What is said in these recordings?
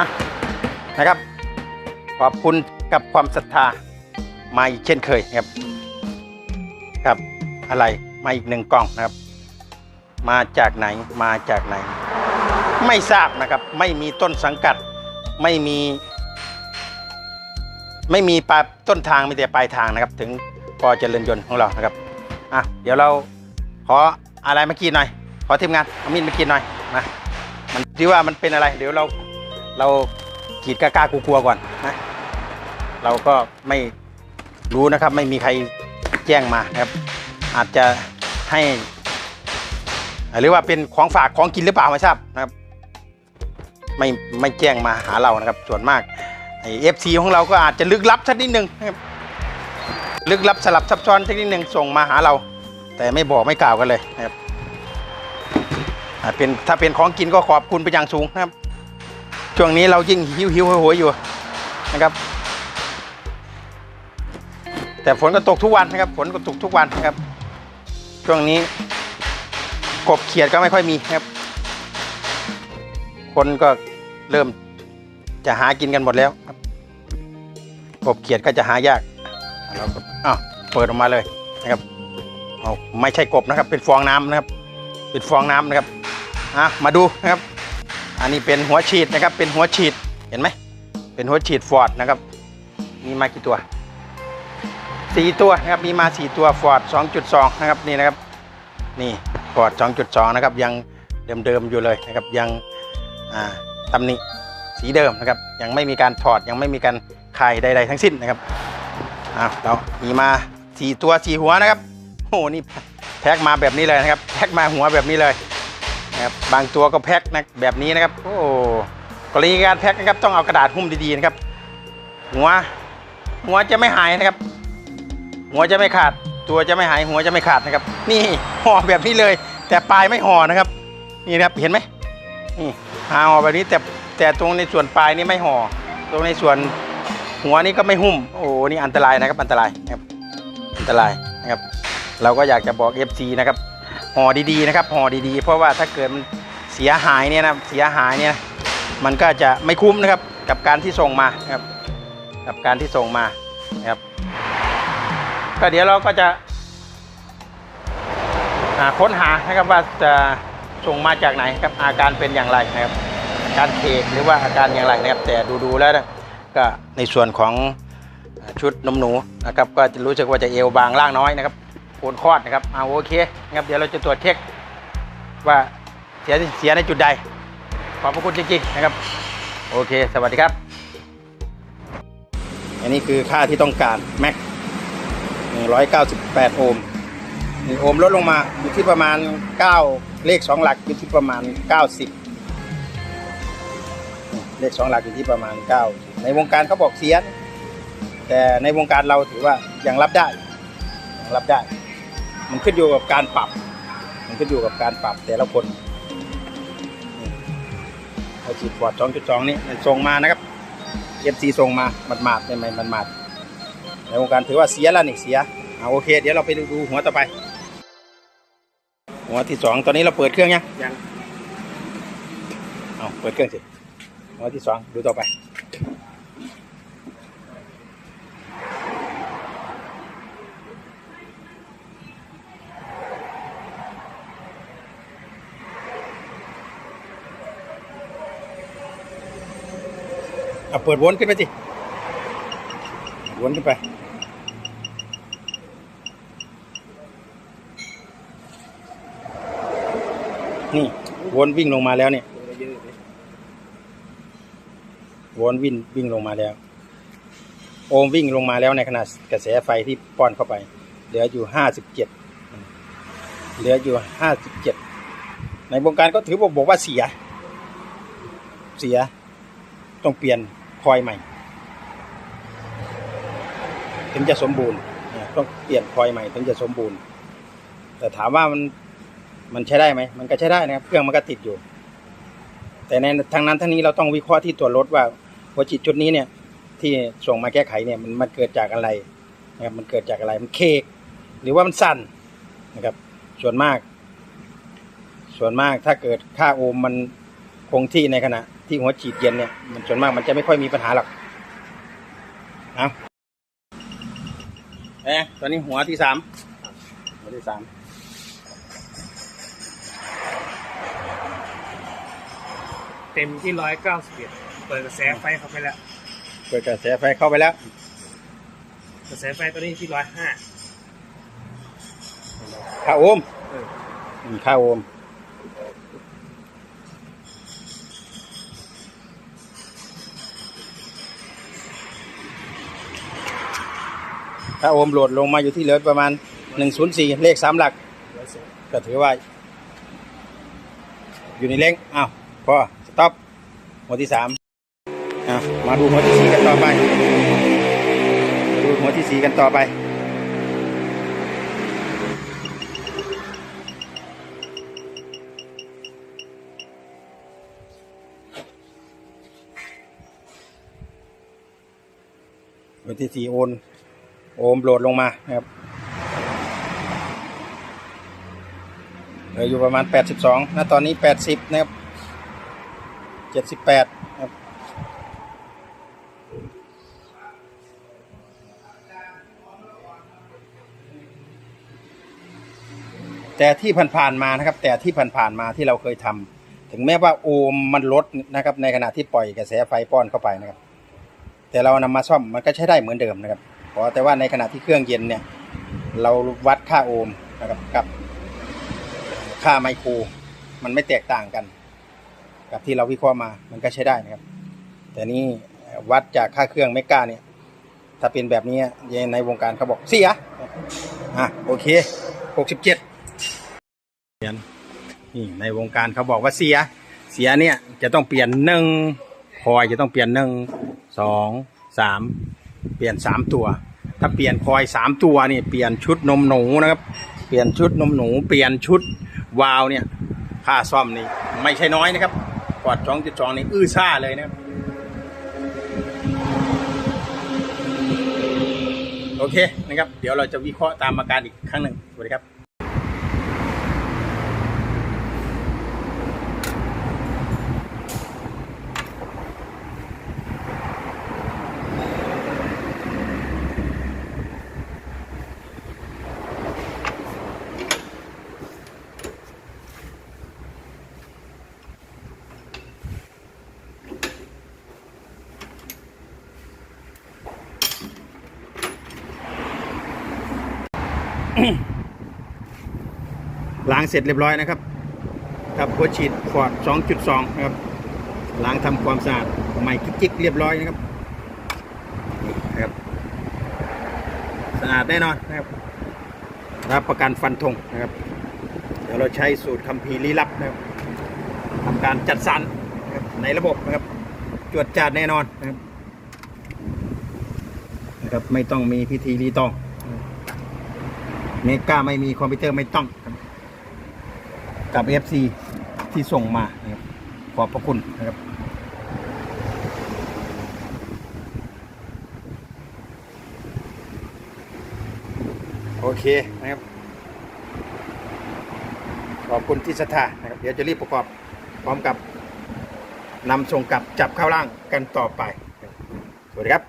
ะนะครับ ขอบคุณกับความศรัทธามาอีกเช่นเคยครับครับอะไรมาอีกหนึ่งกล่องนะครับ มาจากไหนมาจากไหน ไม่ทราบนะครับ ไม่มีต้นสังกัด ไม่มี ไม่มีปลายต้นทางมีแต่ปลายทางนะครับ ถึงปอเจริญยนต์ของเรานะครับอะเดี๋ยวเราขออะไรมากินหน่อย ขอทีมงานเอามีดมากินหน่อยนะมันที่ว่ามันเป็นอะไร เดี๋ยวเรา เราขีดกล้าๆกลัวๆก่อนนะ เราก็ไม่รู้นะครับ ไม่มีใครแจ้งมานะครับ อาจจะให้หรือว่าเป็นของฝากของกินหรือเปล่าไม่ทราบนะครับ ไม่ไม่แจ้งมาหาเรานะครับ ส่วนมากไอเอฟซีของเราก็อาจจะลึกลับสักนิดหนึ่งนะครับลึกลับสลับซับซ้อนสักนิดหนึ่งส่งมาหาเรา แต่ไม่บอกไม่กล่าวกันเลยนะครับเป็นถ้าเป็นของกินก็ขอบคุณไปนอย่างสูงนะครับ ช่วงนี้เรายิ่งหิวหิวโหยๆอยู่นะครับ แต่ฝนก็ตกทุกวันนะครับ ฝนก็ตกทุกวันนะครับ ช่วงนี้กบเขียดก็ไม่ค่อยมีครับ คนก็เริ่มจะหากินกันหมดแล้วครับกบเขียดก็จะหายากเราก็อ้าวเปิดออกมาเลยนะครับเอาไม่ใช่กบนะครับ เป็นฟองน้ำนะครับ เป็นฟองน้ำนะครับอะมาดูนะครับ อันนี้เป็นหัวฉีดนะครับ เป็นหัวฉีด เห็นไหม เป็นหัวฉีดฟอร์ดนะครับ มีมากี่ตัวสี่ตัวนะครับ มีมาสี่ตัวฟอร์ด2.2 นะครับ นี่นะครับ นี่ฟอร์ด2.2 นะครับ ยังเดิมๆอยู่เลยนะครับ ยังตำหนิสีเดิมนะครับ ยังไม่มีการถอด ยังไม่มีการคายใดๆทั้งสิ้นนะครับอ่าเรามีมาสี่ตัวสี่หัวนะครับ โอ้โหนี่แพ็คมาแบบนี้เลยนะครับแพ็คมาหัวแบบนี้เลย นะครับบางตัวก็แพ็คนะแบบนี้นะครับโอ้กรณีการแพ็คนะครับต้องเอากระดาษหุ้มดีๆนะครับ หัวหัวจะไม่หายนะครับ หัวจะไม่ขาด ตัวจะไม่หายหัวจะไม่ขาดนะครับ นี่ห่อแบบนี้เลย แต่ปลายไม่ห่อนะครับ นี่นะครับเห็นไหมนี่ห่อแบบนี้แต่แต่ตรงในส่วนปลายนี่ไม่ห่อ ตรงในส่วนหัวนี่ก็ไม่หุ้ม โอ้นี่อันตรายนะครับอันตรายนะครับอันตรายนะครับ เราก็อยากจะบอก FC นะครับ ห่อดีๆนะครับห่อดีๆ เพราะว่าถ้าเกิดมันเสียหายเนี่ยนะเสียหายเนี่ยมันก็จะไม่คุ้มนะครับกับการที่ส่งมานะครับกับการที่ส่งมานะครับก็เดี๋ยวเราก็จะค้นหานะครับว่าจะส่งมาจากไหนครับอาการเป็นอย่างไรนะครับอาการเคกหรือว่าอาการอย่างไรนะครับ แต่ดูๆแล้วนะก็ในส่วนของชุดนมหนูนะครับก็จะรู้สึกว่าจะเอวบางล่างน้อยนะครับ โคนคลอดนะครับเอาโอเคนะครับเดี๋ยวเราจะตรวจเช็คว่าเสียเสียในจุดใด ขอบพระคุณจริงๆนะครับ โอเค สวัสดีครับ อันนี้คือค่าที่ต้องการแม็ก198 โอห์มโอห์มลดลงมาอยู่ที่ประมาณ 9 เลข 2 หลักอยู่ที่ประมาณ 90 เลข 2 หลักอยู่ที่ประมาณ 9 ในวงการเขาบอกเสียนแต่ในวงการเราถือว่ายังรับได้ยังรับได้ มันขึ้นอยู่กับการปรับ มันขึ้นอยู่กับการปรับแต่ละคนนี่เอาฉีดบอร์ด2.2นี่มันส่งมานะครับ FC ส่งมาหมาดๆใหม่ๆหมาดๆในวงการถือว่าเสียแล้วนี่เสียเอาโอเค เดี๋ยวเราไปดูดูหัวต่อไป หัวที่สองตอนนี้เราเปิดเครื่องยังยังเอาเปิดเครื่องสิหัวที่สองดูต่อไป เอาเปิดวนขึ้นไปสิวนขึ้นไป นี่วนวิ่งลงมาแล้วเนี่ยวนวิ่งวิ่งลงมาแล้ว โอมวิ่งลงมาแล้วในขณะกระแสไฟที่ป้อนเข้าไป เหลืออยู่ห้าสิบเจ็ดเหลืออยู่ห้าสิบเจ็ดในวงการก็ถือบอกบอกว่าเสีย เสีย ต้องเปลี่ยนคอยใหม่ ถึงจะสมบูรณ์ต้องเปลี่ยนคอยใหม่ถึงจะสมบูรณ์ แต่ถามว่ามันมันใช้ได้ไหมมันก็ใช้ได้นะครับเครื่องมันก็ติดอยู่ แต่ในทางนั้นทั้งนี้เราต้องวิเคราะห์ที่ตัวรถว่าหัวจิตจุดนี้เนี่ย ที่ส่งมาแก้ไขเนี่ยมันมันเกิดจากอะไรนะครับมันเกิดจากอะไรมันเคกหรือว่ามันสั่นนะครับ ส่วนมาก ส่วนมากถ้าเกิดค่าโอห์มมันคงที่ในขณะ ที่หัวฉีดเย็นเนี่ยมันส่วนมากมันจะไม่ค่อยมีปัญหาหรอกเอาเอ๊ะตอนนี้หัวที่สามหัวที่สามเต็มที่ร้อยเก้าสิบเอ็ดเปิดกระแสไฟเข้าไปแล้วเปิดกระแสไฟเข้าไปแล้ว กระแสไฟตัวนี้ที่ร้อยห้าค่าโอห์มเอออืมค่าโอห์ม ค่าโอห์มโหลดลงมาอยู่ที่เหลือประมาณหนึ่งศูนย์สี่เลขสามหลัก ก็ถือว่า อยู่ในเล้งอ้าวพอสต็อปหัวที่สามอะมาดูหัวที่สี่กันต่อไปดูหัวที่สี่กันต่อไปหัวที่สี่โอน โอมโหลดลงมานะครับเหลืออยู่ประมาณ 82ณตอนนี้ 80 นะครับ 78นะครับแต่ที่ผ่านๆมานะครับ แต่ที่ผ่านๆมาที่เราเคยทำถึงแม้ว่าโอห์มมันลดนะครับ ในขณะที่ปล่อยกระแสไฟป้อนเข้าไปนะครับ แต่เรานำมาซ่อมมันก็ใช้ได้เหมือนเดิมนะครับ เพราะแต่ว่าในขณะที่เครื่องเย็นเนี่ย เราวัดค่าโอห์มนะครับกับค่าไมโคร มันไม่แตกต่างกัน กับที่เราวิเคราะห์มามันก็ใช้ได้นะครับ แต่นี่วัดจากค่าเครื่องเมก้าเนี่ย ถ้าเป็นแบบนี้ในวงการเขาบอกเสียอะโอเคหกสิบเจ็ดนี่ในวงการเขาบอกว่าเสีย เสียเนี่ยจะต้องเปลี่ยนหนึ่งคอยจะต้องเปลี่ยนหนึ่งสองสาม เปลี่ยนสามตัว ถ้าเปลี่ยนคอยสามตัวนี่เปลี่ยนชุดนมหนูนะครับ เปลี่ยนชุดนมหนู เปลี่ยนชุดวาล์วเนี่ยค่าซ่อมนี่ไม่ใช่น้อยนะครับกอดจองจุดจองนี่อื้อซ่าเลยนะครับโอเคนะครับ เดี๋ยวเราจะวิเคราะห์ตามอาการอีกครั้งหนึ่งสวัสดีครับ ล้างเสร็จเรียบร้อยนะครับกับหัวฉีดฟอร์ด2.2 นะครับ ล้างทำความสะอาดใหม่กิ๊กๆเรียบร้อยนะครับนะครับ สะอาดแน่นอนนะครับรับประกันฟันธงนะครับ เดี๋ยวเราใช้สูตรคัมภีร์ลี้ลับนะครับทำการจัดสรรนในระบบนะครับ จวดจาดแน่นอนนะครับนะครับ ไม่ต้องมีพิธีรีตอง เมกาไม่มีคอมพิวเตอร์ไม่ต้องกับกับ FC ที่ส่งมานะครับขอบพระคุณนะครับโอเคนะครับ ขอบคุณที่ศรัทธานะครับ เดี๋ยวจะรีบประกอบพร้อมกับนำส่งกลับจับเข้าล่างกันต่อไป สวัสดีครับ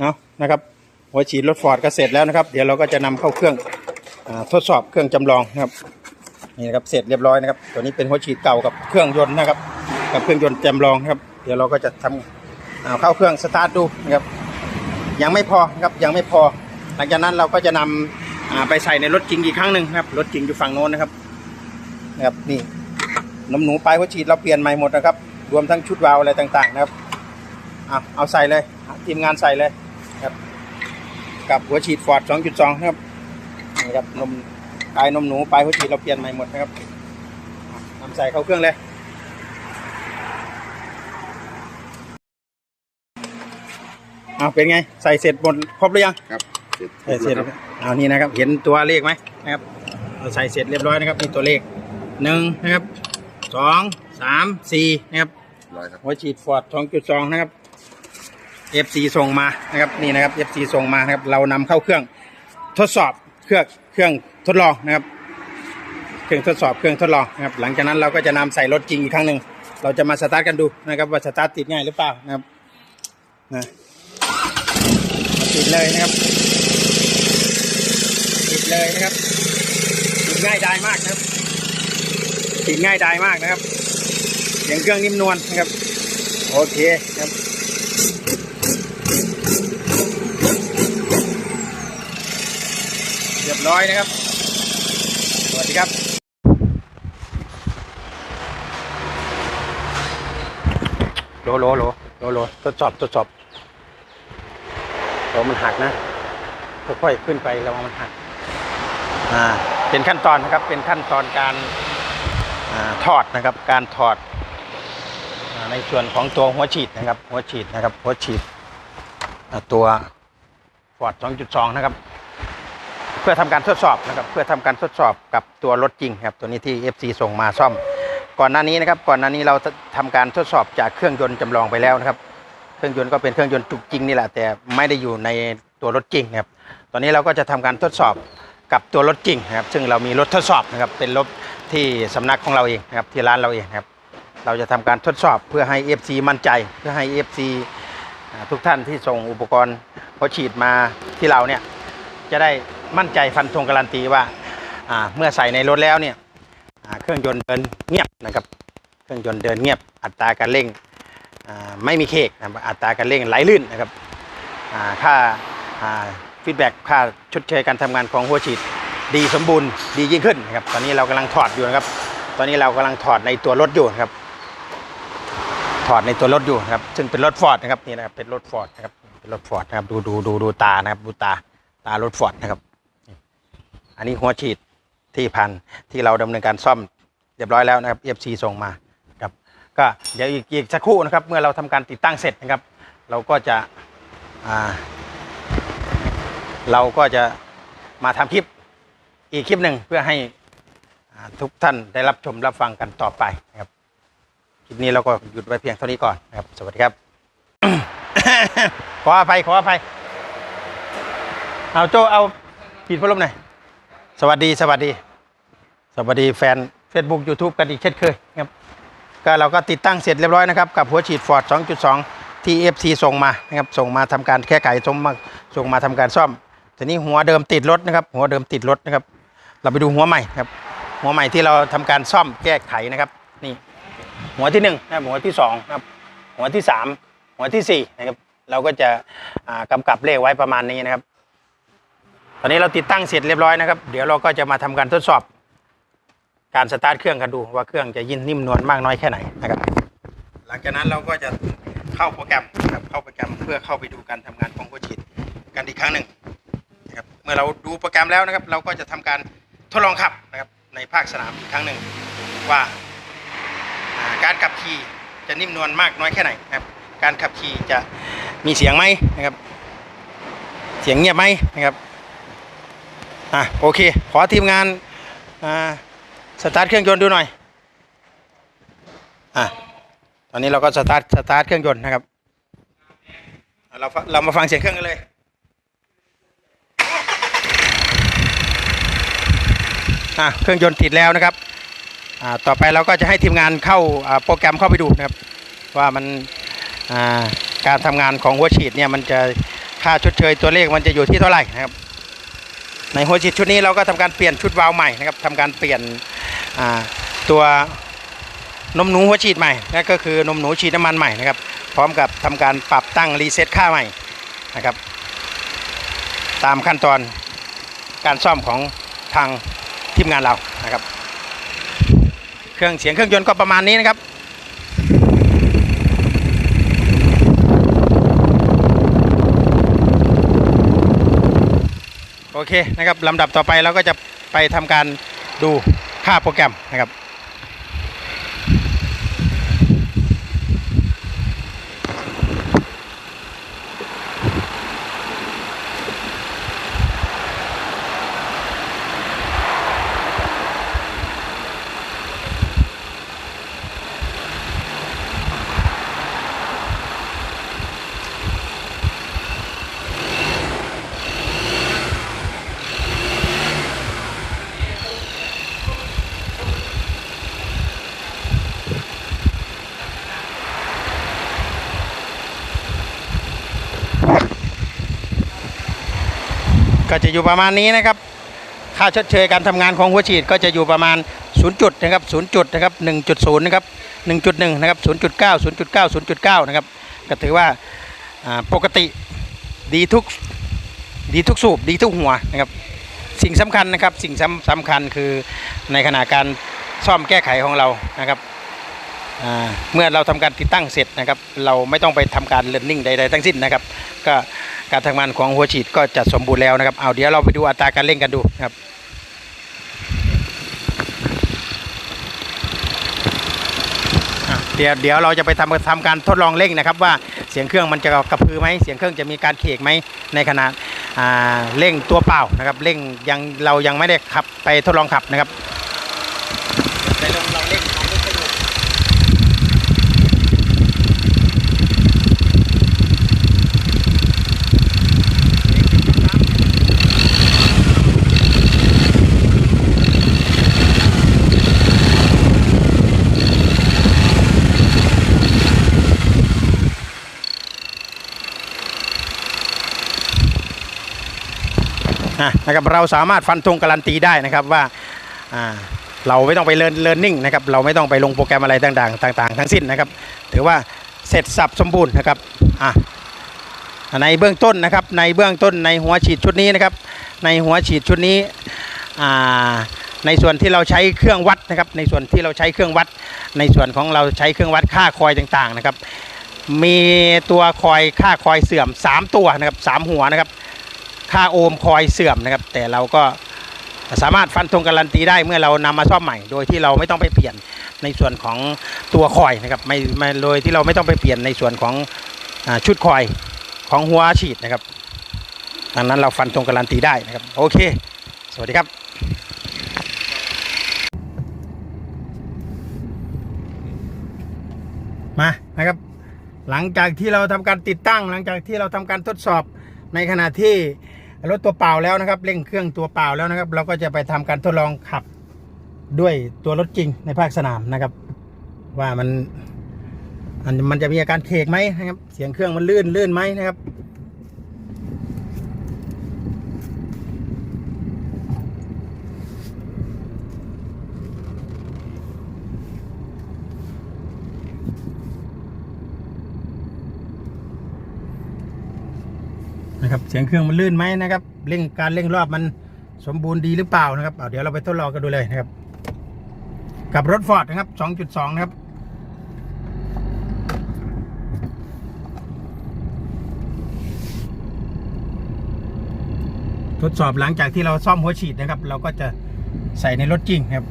เอา นะครับหัวฉีดรถฟอร์ดก็เสร็จแล้วนะครับ เดี๋ยวเราก็จะนำเข้าเครื่องอทดสอบเครื่องจำลองนะครับนี่นะครับเสร็จเรียบร้อยนะครับ ตัวนี้เป็นหัวฉีดเก่ากับเครื่องยนต์นะครับ กับเครื่องยนต์จำลองนะครับ เดี๋ยวเราก็จะทำเอาเข้าเครื่องสตาร์ทดูนะครับ ยังไม่พอนะครับยังไม่พอ หลังจากนั้นเราก็จะนำอ่าไปใส่ในรถจริงอีกครั้งหนึ่งนะครับรถจริงอยู่ฝั่งโน้นนะครับนะครับนี่น้ำหนูปลายหัวฉีดเราเปลี่ยนใหม่หมดนะครับ รวมทั้งชุดวาล์วอะไรต่างๆนะครับเอาเอาใส่เลยทีมงานใส่เลย กับหัวฉีดฟอร์ด2.2นะครับนี่ครับนมปลายนมหนูปลายหัวฉีดเราเปลี่ยนใหม่หมดนะครับนำใส่เข้าเครื่องเลยเอาเป็นไงใส่เสร็จหมดครบหรือยังครับเสร็จใส่เสร็จแล้วเอานี่นะครับ เห็นตัวเลขไหมนะครับเราใส่เสร็จเรียบร้อยนะครับนี่ตัวเลขหนึ่งนะครับสองสามสี่นะครับร้อยครับหัวฉีดฟอร์ด2.2นะครับ FC ส่งมานะครับนี่นะครับ FC ส่งมานะครับ เรานำเข้าเครื่องทดสอบเครื่องเครื่องทดลองนะครับ เครื่องทดสอบเครื่องทดลองนะครับ หลังจากนั้นเราก็จะนำใส่รถจริงอีกครั้งหนึ่งเราจะมาสตาร์ทกันดูนะครับว่าสตาร์ทติดง่ายหรือเปล่านะครับนะติดเลยนะครับติดเลยนะครับติดง่ายดายมากนะครับติดง่ายดายมากนะครับเสียงเครื่องนิ่มนวลนะครับ โอเคครับ ร้อยนะครับ สวัสดีครับ โลโลโลโลโลทดสอบทดสอบโหลมันหักนะ ค่อยๆขึ้นไประวังมันหัก อ่า เป็นขั้นตอนนะครับ เป็นขั้นตอนการอ่าทอดนะครับ การถอดอในส่วนของตัวหัวฉีดนะครับ หัวฉีดนะครับ หัวฉีดตัวฟอร์ด2.2 นะครับ เพื่อทำการทดสอบนะครับเพื่อทำการทดสอบกับตัวรถจริงครับตัวนี้ที่ FC ส่งมาซ่อม ก่อนหน้านี้นะครับก่อนหน้านี้เราทำการทดสอบจากเครื่องยนต์จำลองไปแล้วนะครับเครื่องยนต์ก็เป็นเครื่องยนต์จุกจริงนี่แหละแต่ไม่ได้อยู่ในตัวรถจริงครับตอนนี้เราก็จะทำการทดสอบกับตัวรถจริงนะครับซึ่งเรามีรถทดสอบนะครับเป็นรถที่สำนักของเราเองนะครับที่ร้านเราเองครับเราจะทำการทดสอบเพื่อให้ FC มั่นใจ เพื่อให้ FC ทุกท่านที่ส่งอุปกรณ์พอฉีดมาที่เราเนี่ย จะได้มั่นใจฟันธงการันตีว่าเมื่อใส่ในรถแล้วเนี่ยเครื่องยนต์เดินเงียบนะครับ เครื่องยนต์เดินเงียบ อัตราการเร่งไม่มีเคกนะครับอัตราการเร่งไหลลื่นนะครับค่าฟีดแบ็กค่าชดเชยการทำงานของหัวฉีดดีสมบูรณ์ดียิ่งขึ้นนะครับ ตอนนี้เรากำลังถอดอยู่นะครับ ตอนนี้เรากำลังถอดในตัวรถอยู่นะครับ ถอดในตัวรถอยู่นะครับ ซึ่งเป็นรถฟอร์ดนะครับนี่นะครับเป็นรถฟอร์ดนะครับเป็นรถฟอร์ดนะครับดูดูดูดูตานะครับดูตา ตารถฟอร์ดนะครับ อันนี้หัวฉีดที่พันที่เราดำเนินการซ่อมเรียบร้อยแล้วนะครับ FC ส่งมาครับ ก็เดี๋ยวอีกอีกสักครู่นะครับ เมื่อเราทำการติดตั้งเสร็จนะครับ เราก็จะเราก็จะมาทำคลิปอีกคลิปหนึ่งเพื่อให้อ่าทุกท่านได้รับชมรับฟังกันต่อไปนะครับคลิปนี้เราก็หยุดไว้เพียงเท่านี้ก่อนนะครับ สวัสดีครับ ขออภัยขออภัย เอาโจเอาปิดพัดลมหน่อยสวัสดีสวัสดี สวัสดีแฟน Facebook YouTube กันอีกเช่นเคยครับก็เราก็ติดตั้งเสร็จเรียบร้อยนะครับ กับหัวฉีด Ford 2.2 ที่ FC ส่งมานะครับส่งมาทำการแก้ไขส่งมาส่งมาทำการซ่อมทีนี้หัวเดิมติดรถนะครับ หัวเดิมติดรถนะครับ เราไปดูหัวใหม่ครับ หัวใหม่ที่เราทำการซ่อมแก้ไขนะครับ นี่ หัวที่หนึ่งนะครับหัวที่สองนะครับหัวที่สามหัวที่สี่นะครับเราก็จะอ่ากำกับเลขไว้ประมาณนี้นะครับ อนนี้เราติดตั้งเสร็จเรียบร้อยนะครับ เดี๋ยวเราก็จะมาทำการทดสอบ การสตาร์ทเครื่องกันดูว่าเครื่องจะยินนิ่มนวลมากน้อยแค่ไหนนะครับ หลังจากนั้นเราก็จะเข้าโปรแกรมนะครับเข้าโปรแกรมเพื่อเข้าไปดูการทำงานของหัวฉีดกันอีกครั้งหนึ่งนะครับเมื่อเราดูโปรแกรมแล้วนะครับ เราก็จะทำการทดลองขับนะครับในภาคสนามอีกครั้งหนึ่งว่าการขับขี่จะนิ่มนวลมากน้อยแค่ไหนนะครับการขับขี่จะมีเสียงไหมนะครับ เสียงเงียบไหมนะครับ อะโอเค ขอทีมงานอ่าสตาร์ทเครื่องยนต์ดูหน่อยอะตอนนี้เราก็สตาร์ทสตาร์ทเครื่องยนต์นะครับเราฟังเรามาฟังเสียงเครื่องกันเลยอะเครื่องยนต์ติดแล้วนะครับอ่าต่อไปเราก็จะให้ทีมงานเข้าอ่าโปรแกรมเข้าไปดูนะครับ ว่ามันอ่าการทำงานของหัวฉีดเนี่ยมันจะค่าชดเชยตัวเลขมันจะอยู่ที่เท่าไหร่นะครับ ในหัวฉีดชุดนี้เราก็ทำการเปลี่ยนชุดวาล์วใหม่นะครับทำการเปลี่ยนตัวนมหนูหัวฉีดใหม่นั่นก็คือนมหนูฉีดน้ำมันใหม่นะครับ พร้อมกับทำการปรับตั้งรีเซ็ตค่าใหม่นะครับ ตามขั้นตอนการซ่อมของทางทีมงานเรานะครับ เครื่องเสียงเครื่องยนต์ก็ประมาณนี้นะครับ โอเคนะครับลำดับต่อไปเราก็จะไปทำการดูค่าโปรแกรมนะครับ ก็จะอยู่ประมาณนี้นะครับ ค่าชดเชยการทำงานของหัวฉีดก็จะอยู่ประมาณ 0 จุดนะครับ0จุดนะครับ1.0นะครับ1.1นะครับ0.9 0.9 0.9นะครับก็ถือว่าปกติดีทุกดีทุกสูบดีทุกหัวนะครับสิ่งสำคัญนะครับสิ่งสำคัญคือในขณะการซ่อมแก้ไขของเรานะครับเมื่อเราทำการติดตั้งเสร็จนะครับ เราไม่ต้องไปทำการเลิร์นนิ่งใดๆทั้งสิ้นนะครับ ก็ การทำงานของหัวฉีดก็จะสมบูรณ์แล้วนะครับ เอาเดี๋ยวเราไปดูอัตราการเร่งกันดูนะครับเดี๋ยวเดี๋ยวเราจะไปทำทำการทดลองเร่งนะครับว่าเสียงเครื่องมันจะกระพือไหมเสียงเครื่องจะมีการเคกไหมในขณะเร่งตัวเปล่านะครับเร่งยังเรายังไม่ได้ขับไปทดลองขับนะครับไปลองลองเร่งลองเร่งให้ดูอะ นะครับเราสามารถฟันธงการันตีได้นะครับว่าเราไม่ต้องไปเรียนเรียนนิ่งนะครับเราไม่ต้องไปลงโปรแกรมอะไรต่างๆต่าง ๆ ทั้งสิ้นนะครับ ถือว่าเสร็จสับสมบูรณ์นะครับอะในเบื้องต้นนะครับในเบื้องต้นในหัวฉีดชุดนี้นะครับ ในหัวฉีดชุดนี้ในส่วนที่เราใช้เครื่องวัดนะครับ ในส่วนที่เราใช้เครื่องวัด ในส่วนของเราใช้เครื่องวัดค่าคอยต่างๆนะครับ มีตัวคอยค่าคอยเสื่อม 3 ตัวนะครับสามหัวนะครับ ค่าโอห์มคอยเสื่อมนะครับ แต่เราก็สามารถฟันธงการันตีได้เมื่อเรานำมาซ่อมใหม่ โดยที่เราไม่ต้องไปเปลี่ยนในส่วนของตัวคอยนะครับไม่ไม่โดยที่เราไม่ต้องไปเปลี่ยนในส่วนของอชุดคอยของหัวฉีดนะครับดังนั้นเราฟันธงการันตีได้นะครับ โอเค สวัสดีครับมานะครับ หลังจากที่เราทำการติดตั้ง หลังจากที่เราทำการทดสอบในขณะที่ รถตัวเปล่าแล้วนะครับเร่งเครื่องตัวเปล่าแล้วนะครับ เราก็จะไปทำการทดลองขับด้วยตัวรถจริงในภาคสนามนะครับ ว่ามันมันมันจะมีอาการเคกไหมนะครับ เสียงเครื่องมันลื่นลื่นไหมนะครับ นะครับ เสียงเครื่องมันลื่นไหมนะครับ เร่งการเร่งรอบมันสมบูรณ์ดีหรือเปล่านะครับเเดี๋ยวเราไปทดลองกันดูเลยนะครับ กับรถฟอร์ดนะครับ 2.2 นะครับทดสอบหลังจากที่เราซ่อมหัวฉีดนะครับ เราก็จะใส่ในรถจริงครับ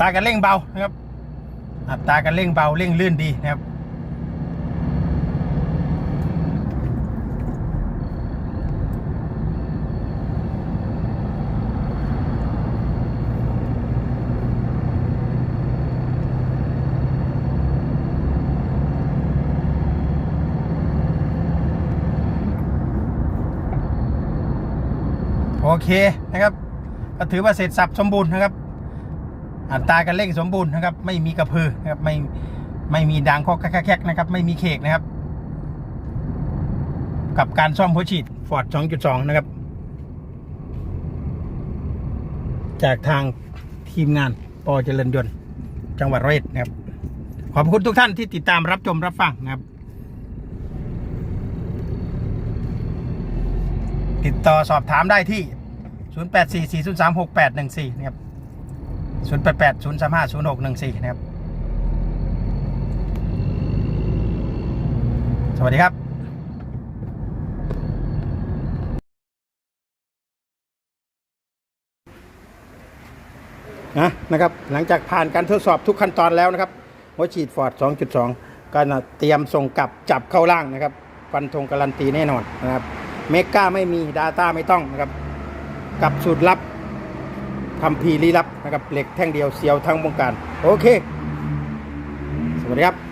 ตาการเร่งเบานะครับอัตราการเร่งเบาเร่งลื่นดีนะครับโอเคนะครับก็ถือว่าเสร็จสับสมบูรณ์นะครับ อัตราการเร่งสมบูรณ์นะครับ ไม่มีกระพือนะครับไม่ไม่มีดังคอแคกๆนะครับ ไม่มีเคกนะครับ กับการซ่อมหัวฉีดฟอร์ด2.2 นะครับ จากทางทีมงานปอเจริญยนต์ จังหวัดร้อยเอ็ดนะครับ ขอบคุณทุกท่านที่ติดตามรับชมรับฟังนะครับ ติดต่อสอบถามได้ที่ 0844036814 นะครับ 0 8 8 0 3 5 0 6 1 4นย์สามห้าศูนย์หกหนึ่งสี่นะครับ สวัสดีครับนะนะครับหลังจากผ่านการทดสอบทุกขั้นตอนแล้วนะครับหัวฉีดฟอร์ด 2.2 ก็เตรียมส่งกลับจับเข้าล่างนะครับฟันธงการันตีแน่นอนนะครับเมก้าไม่มี Data ไม่ต้องนะครับกับสูตรลับ ทำพีร์ลี้ลับนะครับเหล็กแท่งเดียวเสียวทั้งวงการ โอเค สวัสดีครับ